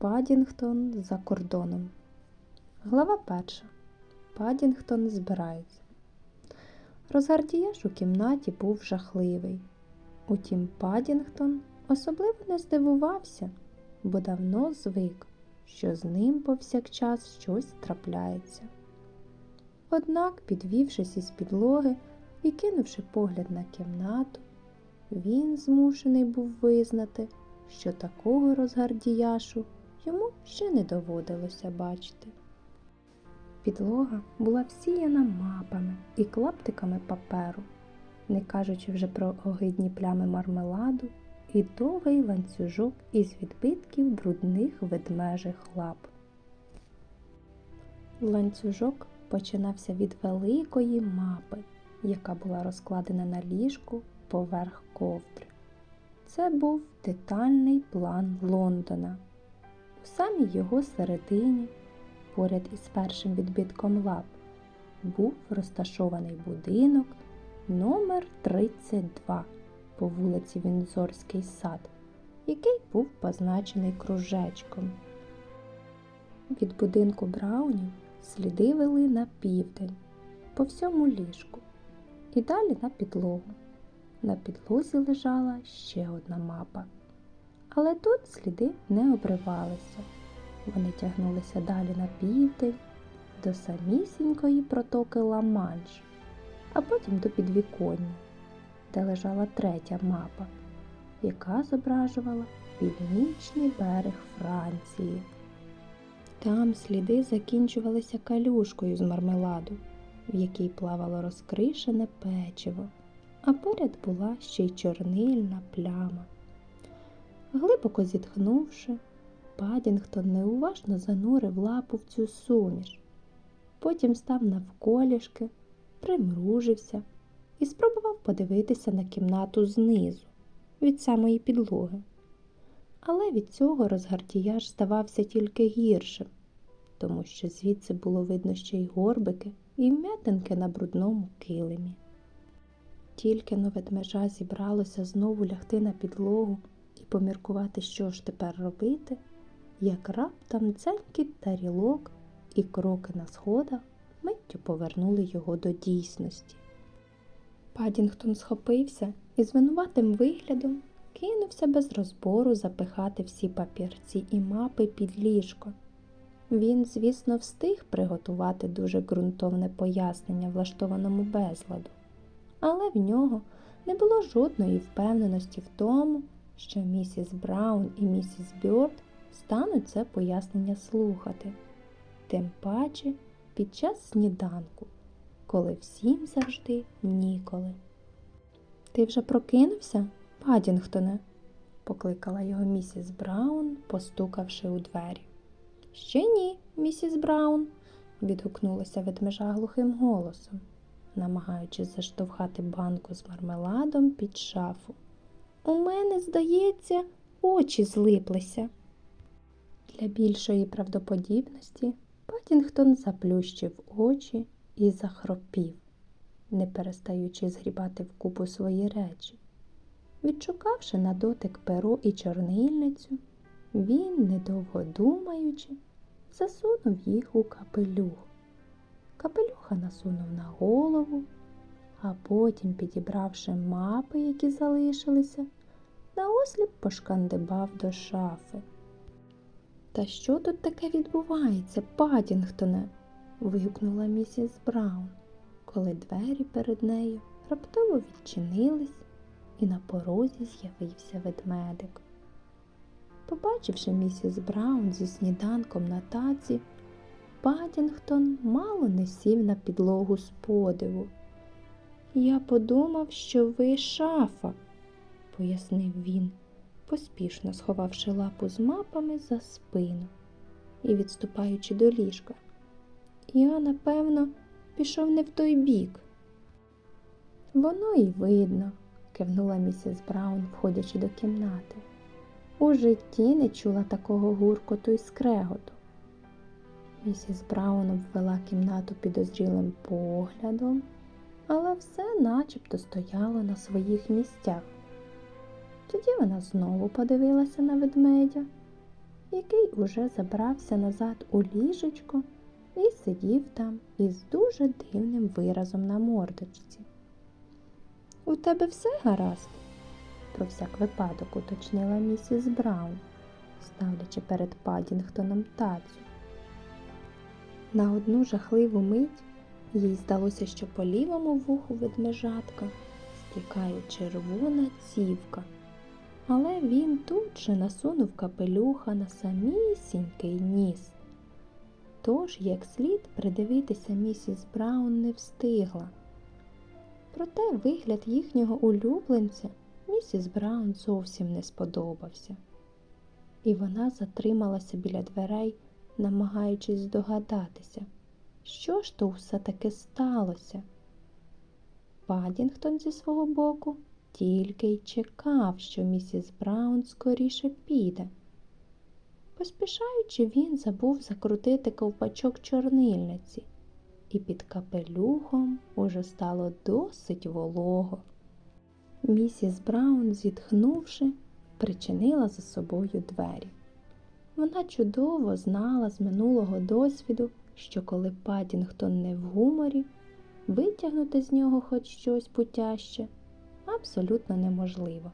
Падінгтон за кордоном. Глава перша. Падінгтон збирається. Розгардіяж у кімнаті був жахливий. Утім, Падінгтон особливо не здивувався, бо давно звик, що з ним повсякчас щось трапляється. Однак, підвівшись із підлоги і кинувши погляд на кімнату, він змушений був визнати, що такого розгардіяшу йому ще не доводилося бачити. Підлога була всіяна мапами і клаптиками паперу, не кажучи вже про огидні плями мармеладу і довгий ланцюжок із відбитків брудних ведмежих лап. Ланцюжок починався від великої мапи, яка була розкладена на ліжку поверх ковдри. Це був детальний план Лондона. У самій його середині, поряд із першим відбитком лап, був розташований будинок номер 32 по вулиці Вінзорський сад, який був позначений кружечком. Від будинку Браунів сліди вели на південь, по всьому ліжку, і далі на підлогу. На підлозі лежала ще одна мапа. Але тут сліди не обривалися. Вони тягнулися далі на південь, до самісінької протоки Ла-Манш, а потім до підвіконня, де лежала третя мапа, яка зображувала північний берег Франції. Там сліди закінчувалися калюшкою з мармеладу, в якій плавало розкришене печиво, а поряд була ще й чорнильна пляма. Глибоко зітхнувши, Падінгтон неуважно занурив лапу в цю суміш. Потім став навколішки, примружився і спробував подивитися на кімнату знизу, від самої підлоги. Але від цього розгардіяж здавався тільки гіршим, тому що звідси було видно ще й горбики і вм'ятинки на брудному килимі. Тільки но ведмежа зібралося знову лягти на підлогу і поміркувати, що ж тепер робити, як раптом дзенькіт тарілок і кроки на сходах миттю повернули його до дійсності. Падінгтон схопився і з винуватим виглядом кинувся без розбору запихати всі папірці і мапи під ліжко. Він, звісно, встиг приготувати дуже ґрунтовне пояснення влаштованому безладу, але в нього не було жодної впевненості в тому, що місіс Браун і місіс Бьорд стануть це пояснення слухати, тим паче під час сніданку, коли всім завжди ніколи. Ти вже прокинувся, Падінгтоне? покликала його місіс Браун, постукавши у двері. Ще ні, місіс Браун, відгукнулася ведмежа глухим голосом, намагаючись заштовхати банку з мармеладом під шафу. У мене, здається, очі злиплися. Для більшої правдоподібності Падінгтон заплющив очі і захропів, не перестаючи згрібати вкупу свої речі. Відшукавши на дотик перо і чорнильницю, він, недовго думаючи, засунув їх у капелюх. Капелюха насунув на голову, а потім, підібравши мапи, які залишилися, наосліп пошкандибав до шафи. Та що тут таке відбувається, Падінгтоне? вигукнула місіс Браун, коли двері перед нею раптово відчинились і на порозі з'явився ведмедик. Побачивши місіс Браун зі сніданком на таці, Падінгтон мало не сів на підлогу з подиву. Я подумав, що ви шафа, пояснив він, поспішно сховавши лапу з мапами за спину і відступаючи до ліжка. Я, напевно, пішов не в той бік. Воно й видно, кивнула місіс Браун, входячи до кімнати. У житті не чула такого гуркоту й скреготу. Місіс Браун обвела кімнату підозрілим поглядом, але все начебто стояло на своїх місцях. Тоді вона знову подивилася на ведмедя, який уже забрався назад у ліжечко і сидів там із дуже дивним виразом на мордочці. У тебе все гаразд? про всяк випадок уточнила місіс Браун, ставлячи перед Падінгтоном тацю. На одну жахливу мить їй здалося, що по лівому вуху ведмежатка стікає червона цівка, але він тут же насунув капелюха на самісінький ніс. Тож, як слід придивитися місіс Браун не встигла. Проте вигляд їхнього улюбленця місіс Браун зовсім не сподобався, і вона затрималася біля дверей, намагаючись здогадатися, що ж то все таки сталося. Падінгтон зі свого боку тільки й чекав, що місіс Браун скоріше піде. Поспішаючи, він забув закрутити ковпачок чорнильниці, і під капелюхом уже стало досить волого. Місіс Браун, зітхнувши, причинила за собою двері. Вона чудово знала з минулого досвіду, що коли Падінгтон не в гуморі, витягнути з нього хоч щось путяще абсолютно неможливо.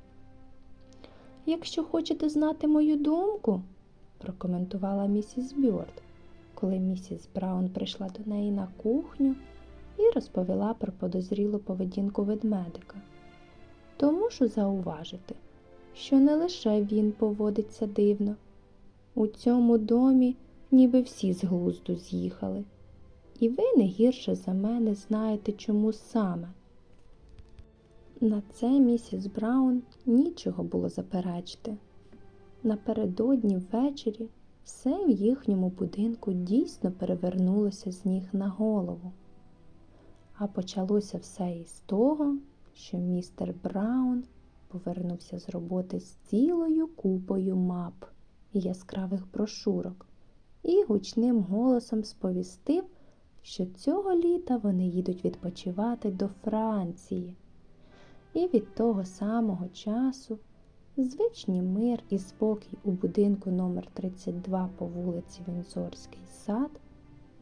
Якщо хочете знати мою думку, прокоментувала місіс Бьорд, коли місіс Браун прийшла до неї на кухню і розповіла про подозрілу поведінку ведмедика, то мушу зауважити, що не лише він поводиться дивно. У цьому домі ніби всі з глузду з'їхали, і ви не гірше за мене знаєте, чому саме. На це місіс Браун нічого було заперечити. Напередодні ввечері все в їхньому будинку дійсно перевернулося з ніг на голову. А почалося все із того, що містер Браун повернувся з роботи з цілою купою мап і яскравих брошурок і гучним голосом сповістив, що цього літа вони їдуть відпочивати до Франції. І від того самого часу звичні мир і спокій у будинку номер 32 по вулиці Вінзорський сад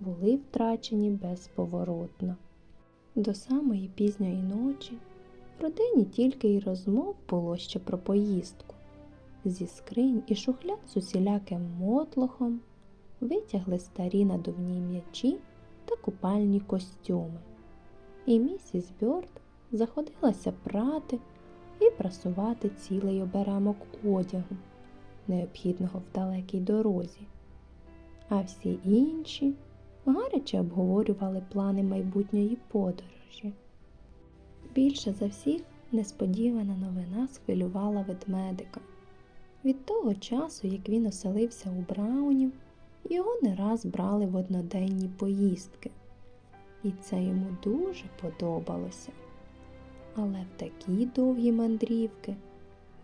були втрачені безповоротно. До самої пізньої ночі в родині тільки й розмов було ще про поїздку. Зі скринь і шухляд з усіляким мотлохом витягли старі надувні м'ячі та купальні костюми. І місіс Бьорд заходилася прати і прасувати цілий оберемок одягу, необхідного в далекій дорозі. А всі інші гаряче обговорювали плани майбутньої подорожі. Більше за всіх несподівана новина схвилювала ведмедика. Від того часу, як він оселився у Браунів, його не раз брали в одноденні поїздки, і це йому дуже подобалося. Але в такі довгі мандрівки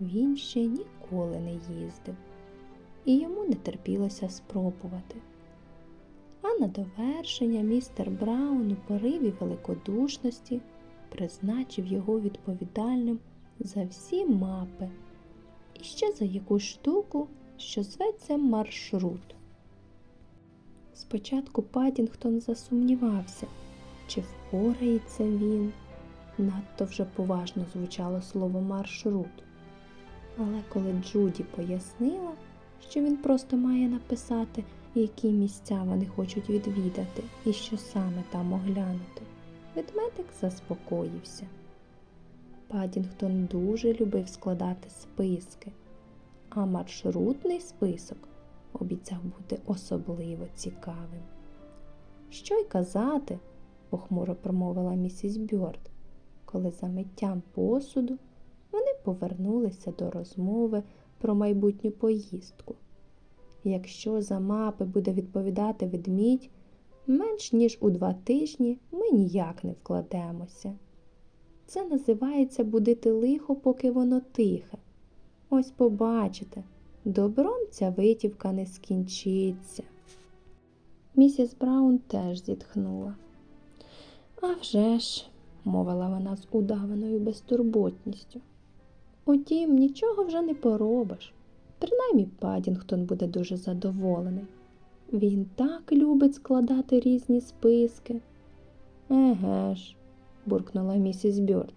він ще ніколи не їздив, і йому не терпілося спробувати. А на довершення містер Браун у пориві великодушності призначив його відповідальним за всі мапи і ще за якусь штуку, що зветься маршрут. Спочатку Падінгтон засумнівався, чи впорається він. Надто вже поважно звучало слово маршрут. Але коли Джуді пояснила, що він просто має написати, які місця вони хочуть відвідати і що саме там оглянути, ведмедик заспокоївся. Падінгтон дуже любив складати списки, а маршрутний список обіцяв бути особливо цікавим. Що й казати, похмуро промовила місіс Бьорд, коли за миттям посуду вони повернулися до розмови про майбутню поїздку. Якщо за мапи буде відповідати ведмідь, менш ніж у два тижні ми ніяк не вкладемося. Це називається будити лихо, поки воно тихе. Ось побачите, добром ця витівка не скінчиться. Місіс Браун теж зітхнула. «А вже ж», – мовила вона з удаваною безтурботністю. Утім, нічого вже не поробиш. Принаймні Падінгтон буде дуже задоволений. Він так любить складати різні списки. Еге ж, буркнула місіс Бьорд.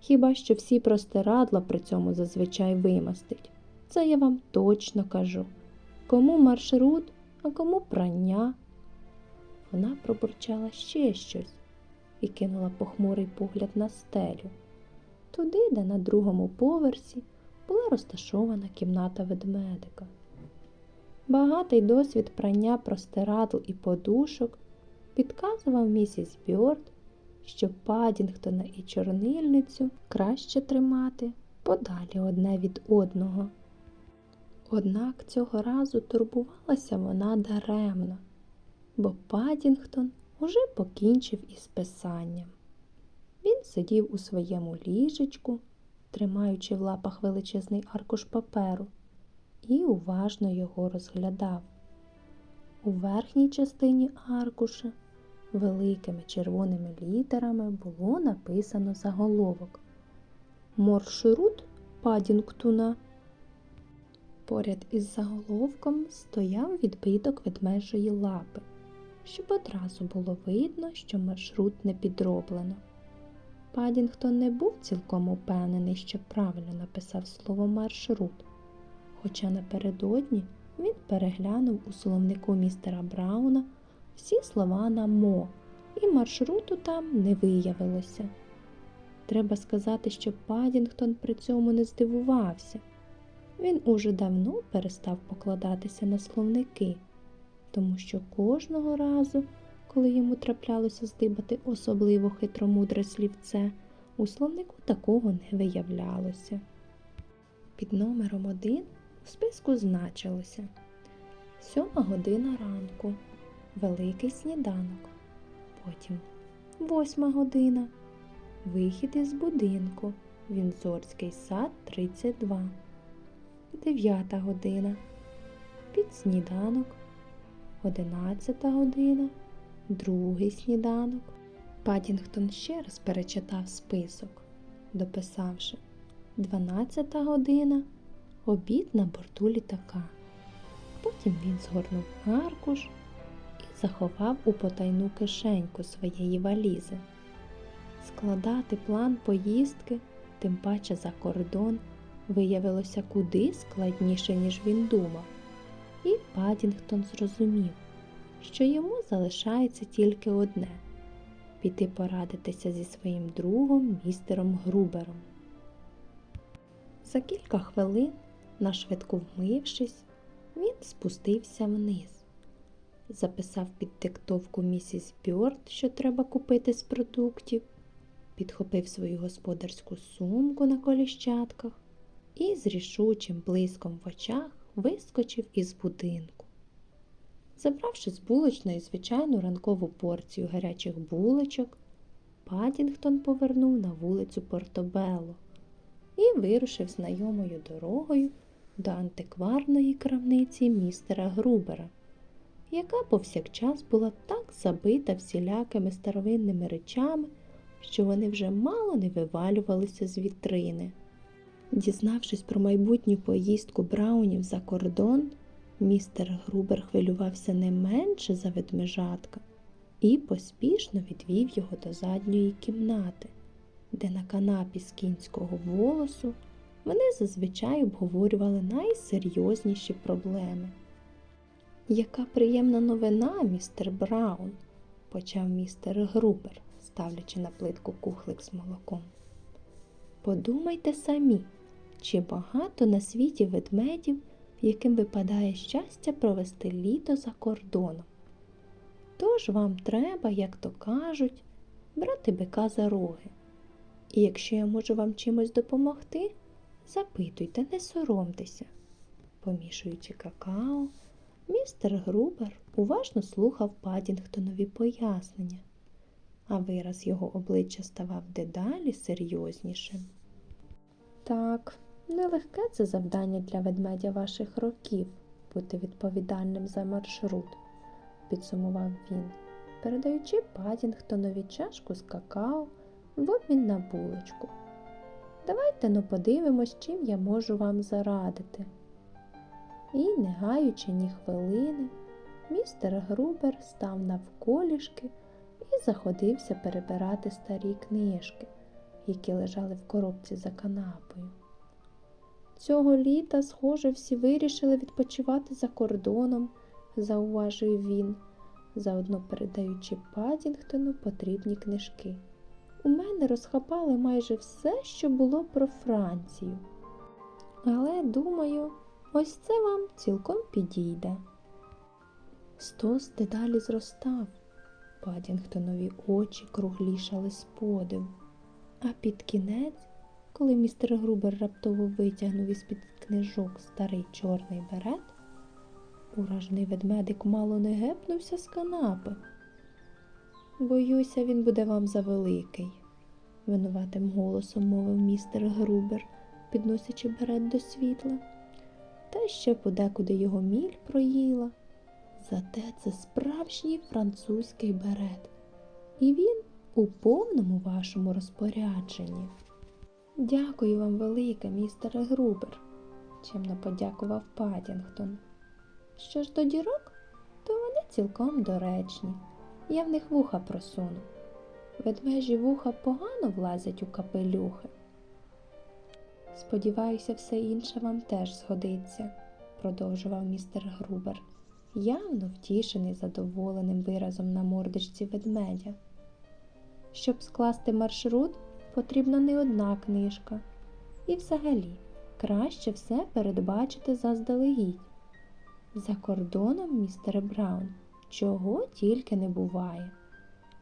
Хіба що всі простирадла при цьому зазвичай вимастить. Це я вам точно кажу. Кому маршрут, а кому прання. Вона пробурчала ще щось і кинула похмурий погляд на стелю, туди, де на другому поверсі була розташована кімната ведмедика. Багатий досвід прання простирадл і подушок підказував місіс Бьорд, що Падінгтона і чорнильницю краще тримати подалі одне від одного. Однак цього разу турбувалася вона даремно, бо Падінгтон уже покінчив із писанням. Він сидів у своєму ліжечку, тримаючи в лапах величезний аркуш паперу, і уважно його розглядав. У верхній частині аркуша великими червоними літерами було написано заголовок Маршрут Падінгтона. Поряд із заголовком стояв відбиток ведмежої лапи, щоб одразу було видно, що маршрут не підроблено. Падінгтон не був цілком упевнений, що правильно написав слово маршрут, хоча напередодні він переглянув у словнику містера Брауна всі слова на мо, і маршруту там не виявилося. Треба сказати, що Падінгтон при цьому не здивувався. Він уже давно перестав покладатися на словники, тому що кожного разу, коли йому траплялося здибати особливо хитромудре слівце, у словнику такого не виявлялося. Під номером один у списку значилося сьома година ранку, великий сніданок, потім восьма година, вихід із будинку, Вінзорський сад 32. Дев'ята година, під сніданок, одинадцята година, другий сніданок. Падінгтон ще раз перечитав список, дописавши дванадцята година, обід на борту літака. Потім він згорнув аркуш і заховав у потайну кишеньку своєї валізи. Складати план поїздки, тим паче за кордон виявилося куди складніше, ніж він думав, і Падінгтон зрозумів, що йому залишається тільки одне піти порадитися зі своїм другом містером Грубером. За кілька хвилин, нашвидку вмившись, він спустився вниз, записав під диктовку місіс Бьорд, що треба купити з продуктів, підхопив свою господарську сумку на коліщатках і з рішучим блиском в очах вискочив із будинку. Забравши з булочної звичайну ранкову порцію гарячих булочок, Падінгтон повернув на вулицю Портобелло і вирушив знайомою дорогою до антикварної крамниці містера Грубера, яка повсякчас була так забита всілякими старовинними речами, що вони вже мало не вивалювалися з вітрини. Дізнавшись про майбутню поїздку Браунів за кордон, містер Грубер хвилювався не менше за ведмежатка і поспішно відвів його до задньої кімнати, де на канапі з кінського волосу вони зазвичай обговорювали найсерйозніші проблеми. Яка приємна новина, містер Браун, почав містер Грубер, ставлячи на плитку кухлик з молоком. Подумайте самі, чи багато на світі ведмедів, яким випадає щастя провести літо за кордоном. Тож вам треба, як то кажуть, брати бика за роги. І якщо я можу вам чимось допомогти, запитуйте, не соромтеся. Помішуючи какао, містер Грубер уважно слухав Падінгтонові пояснення, а вираз його обличчя ставав дедалі серйознішим. Так, нелегке це завдання для ведмедя ваших років бути відповідальним за маршрут, підсумував він, передаючи Падінгтонові чашку з какао в обмін на булочку. Давайте ну подивимось, чим я можу вам зарадити. І, не гаючи ні хвилини, містер Грубер став навколішки і заходився перебирати старі книжки, які лежали в коробці за канапою. Цього літа, схоже, всі вирішили відпочивати за кордоном, зауважив він, заодно передаючи Падінгтону потрібні книжки. У мене розхапали майже все, що було про Францію. Але, думаю, ось це вам цілком підійде. Стос дедалі зростав. Падінгтонові очі круглішали з подиву. А під кінець, коли містер Грубер раптово витягнув із-під книжок старий чорний берет, уражений ведмедик мало не гепнувся з канапи. Боюся, він буде вам завеликий, винуватим голосом мовив містер Грубер, підносячи берет до світла. Та ще подекуди його міль проїла. Зате це справжній французький берет, і він у повному вашому розпорядженні. Дякую вам велике, містере Грубер, чемно подякував Падінгтон. Що ж до дірок, то вони цілком доречні. Я в них вуха просуну. Ведмежі вуха погано влазять у капелюхи. Сподіваюся, все інше вам теж згодиться, продовжував містер Грубер, явно втішений задоволеним виразом на мордочці ведмедя. Щоб скласти маршрут, потрібна не одна книжка. І взагалі краще все передбачити заздалегідь. За кордоном, містере Браун, чого тільки не буває.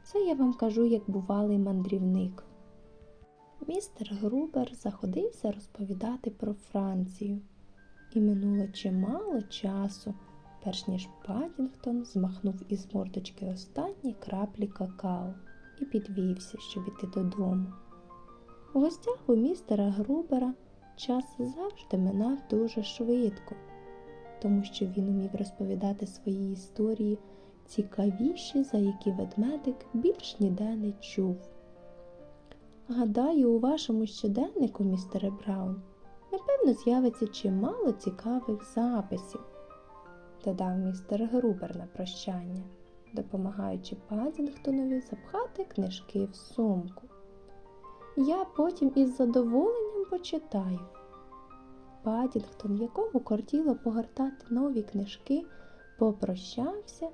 Це я вам кажу, як бувалий мандрівник. Містер Грубер заходився розповідати про Францію, і минуло чимало часу, перш ніж Падінгтон змахнув із мордочки останні краплі какао і підвівся, щоб іти додому. У гостях у містера Грубера час завжди минав дуже швидко, тому що він умів розповідати свої історії цікавіші, за які ведмедик більш ніде не чув. Гадаю, у вашому щоденнику, містере Браун, напевно, з'явиться чимало цікавих записів, додав містер Грубер на прощання, допомагаючи Падінгтонові запхати книжки в сумку. Я потім із задоволенням почитаю. Падінгтон, якому кортіло погортати нові книжки, попрощався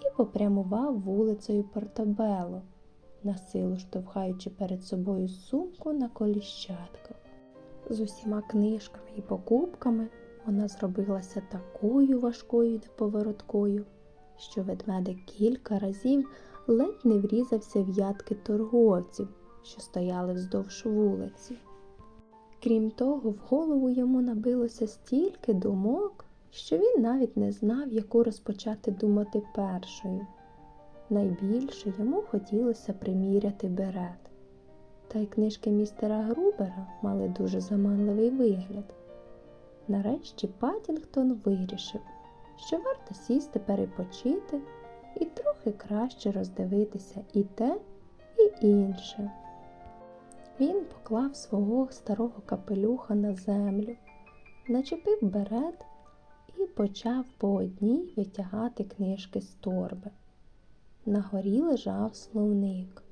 і попрямував вулицею Портабело, на силу штовхаючи перед собою сумку на коліщатках. З усіма книжками і покупками вона зробилася такою важкою і неповороткою, що ведмедик кілька разів ледь не врізався в ядки торговців, що стояли вздовж вулиці. Крім того, в голову йому набилося стільки думок, що він навіть не знав, яку розпочати думати першою. Найбільше йому хотілося приміряти берет. Та й книжки містера Грубера мали дуже заманливий вигляд. Нарешті Паттінгтон вирішив, що варто сісти перепочити і трохи краще роздивитися і те, і інше. Він поклав свого старого капелюха на землю, начепив берет і почав по одній витягати книжки з торби. На горі лежав словник.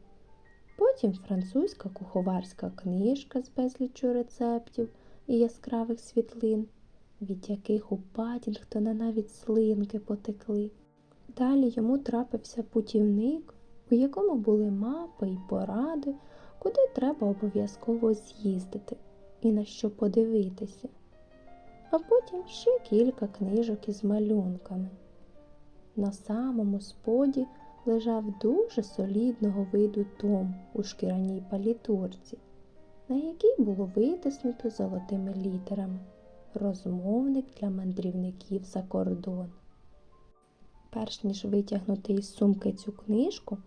Потім французька куховарська книжка з безліччю рецептів і яскравих світлин, від яких у Падінгтона навіть слинки потекли. Далі йому трапився путівник, у якому були мапи і поради, куди треба обов'язково з'їздити і на що подивитися. А потім ще кілька книжок із малюнками. На самому споді лежав дуже солідного виду том у шкіряній палітурці, на якій було витиснуто золотими літерами розмовник для мандрівників за кордон. Перш ніж витягнути із сумки цю книжку,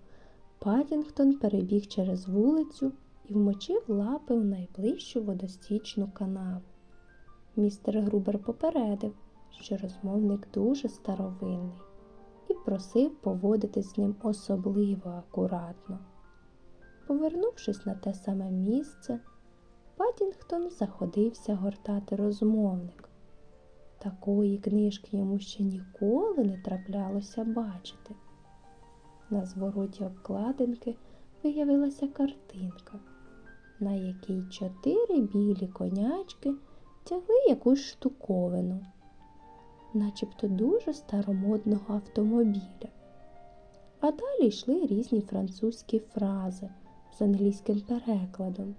Падінгтон перебіг через вулицю і вмочив лапи у найближчу водостічну канаву. Містер Грубер попередив, що розмовник дуже старовинний і просив поводити з ним особливо акуратно. Повернувшись на те саме місце, Падінгтон заходився гортати розмовник, Такої книжки йому ще ніколи не траплялося бачити. На звороті обкладинки виявилася картинка, на якій чотири білі конячки тягли якусь штуковину, начебто дуже старомодного автомобіля. А далі йшли різні французькі фрази з англійським перекладом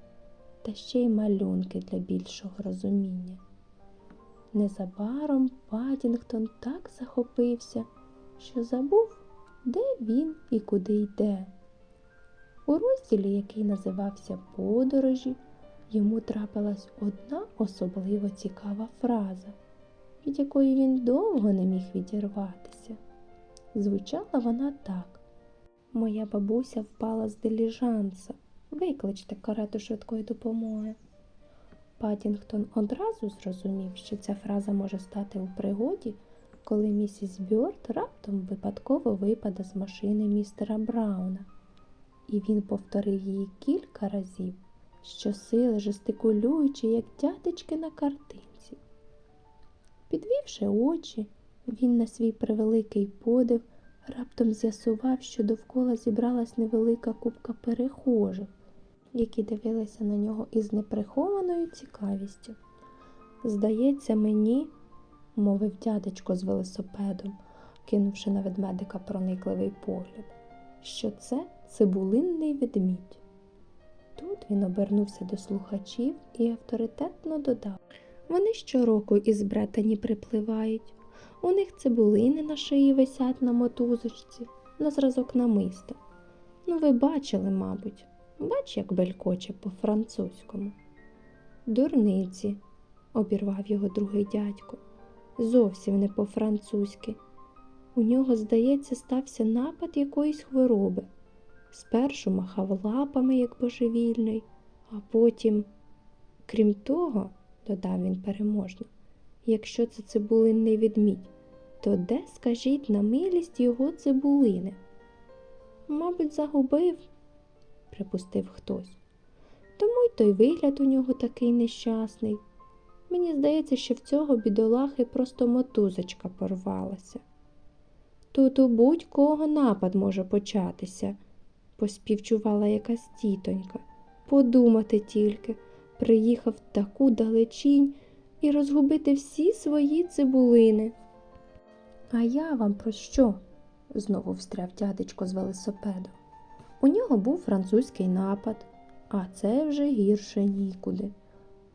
та ще й малюнки для більшого розуміння. Незабаром Падінгтон так захопився, що забув, де він і куди йде. У розділі, який називався Подорожі, йому трапилась одна особливо цікава фраза, від якої він довго не міг відірватися. Звучала вона так: Моя бабуся впала з диліжанса. Викличте карету швидкої допомоги. Падінгтон одразу зрозумів, що ця фраза може стати у пригоді, коли місіс Бьорд раптом випадково випаде з машини містера Брауна. І він повторив її кілька разів, щосили жестикулюючи, як дядечки на картинці. Підвівши очі, він на свій превеликий подив раптом з'ясував, що довкола зібралась невелика купка перехожих, які дивилися на нього із неприхованою цікавістю. Здається, мені, мовив дядечко з велосипедом, кинувши на ведмедика проникливий погляд, що це цибулинний ведмідь. Тут він обернувся до слухачів і авторитетно додав вони щороку із Бретані припливають. У них цибулини на шиї висять на мотузочці, на зразок намиста. Ну, ви бачили, мабуть, бач, як белькоче по-французькому. Дурниці, обірвав його другий дядько, зовсім не по-французьки. У нього, здається, стався напад якоїсь хвороби. Спершу махав лапами, як божевільний, а потім, крім того, додав він переможно, якщо це цибулинний відмідь, то де, скажіть, на милість його цибулини? Мабуть, загубив, припустив хтось. Тому й той вигляд у нього такий нещасний. Мені здається, що в цього бідолахи просто мотузочка порвалася. Тут у будь-кого напад може початися, поспівчувала якась тітонька. Подумати тільки, приїхав таку далечінь і розгубити всі свої цибулини. А я вам про що? знову встряв дядечко з велосипедом. У нього був французький напад, а це вже гірше нікуди.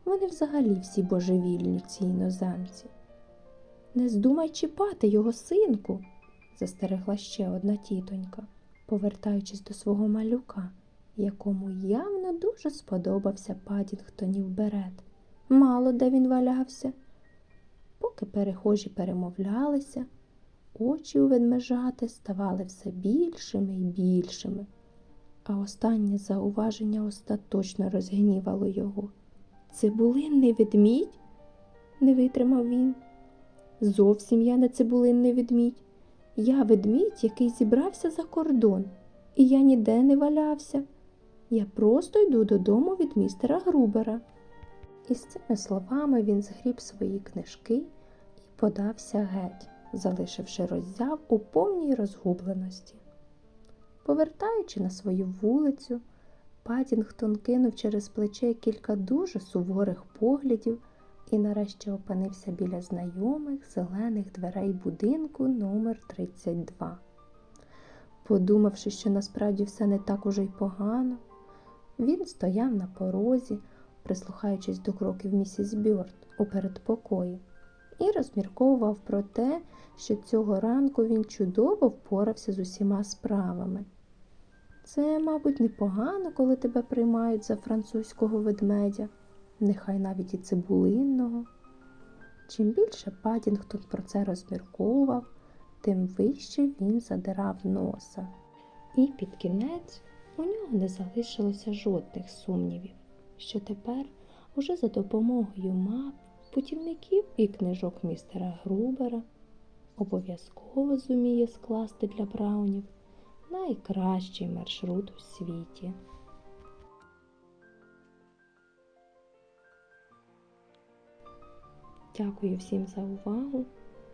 Вони взагалі всі божевільні, ці іноземці. Не здумай чіпати його синку, застерегла ще одна тітонька, повертаючись до свого малюка, якому явно дуже сподобався Падінгтонів берет. Мало де він валявся. Поки перехожі перемовлялися, очі у ведмежати ставали все більшими і більшими, а останнє зауваження остаточно розгнівало його. Цибулинний ведмідь? не витримав він. Зовсім я не цибулинний ведмідь. Я ведмідь, який зібрався за кордон, і я ніде не валявся. Я просто йду додому від містера Грубера. І з цими словами він згріб свої книжки і подався геть, залишивши роззяв у повній розгубленості. Повертаючи на свою вулицю, Падінгтон кинув через плече кілька дуже суворих поглядів і нарешті опинився біля знайомих зелених дверей будинку номер 32 Подумавши, що насправді все не так уже й погано, він стояв на порозі, прислухаючись до кроків місіс Бьорд у передпокої, і розмірковував про те, що цього ранку він чудово впорався з усіма справами. Це, мабуть, непогано, коли тебе приймають за французького ведмедя, нехай навіть і цибулинного. Чим більше Падінгтон про це розмірковував, тим вище він задирав носа. І під кінець у нього не залишилося жодних сумнівів, що тепер, уже за допомогою мап, путівників і книжок містера Грубера, обов'язково зуміє скласти для браунів найкращий маршрут у світі. Дякую всім за увагу.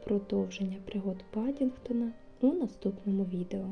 Продовження пригод Падінгтона у наступному відео.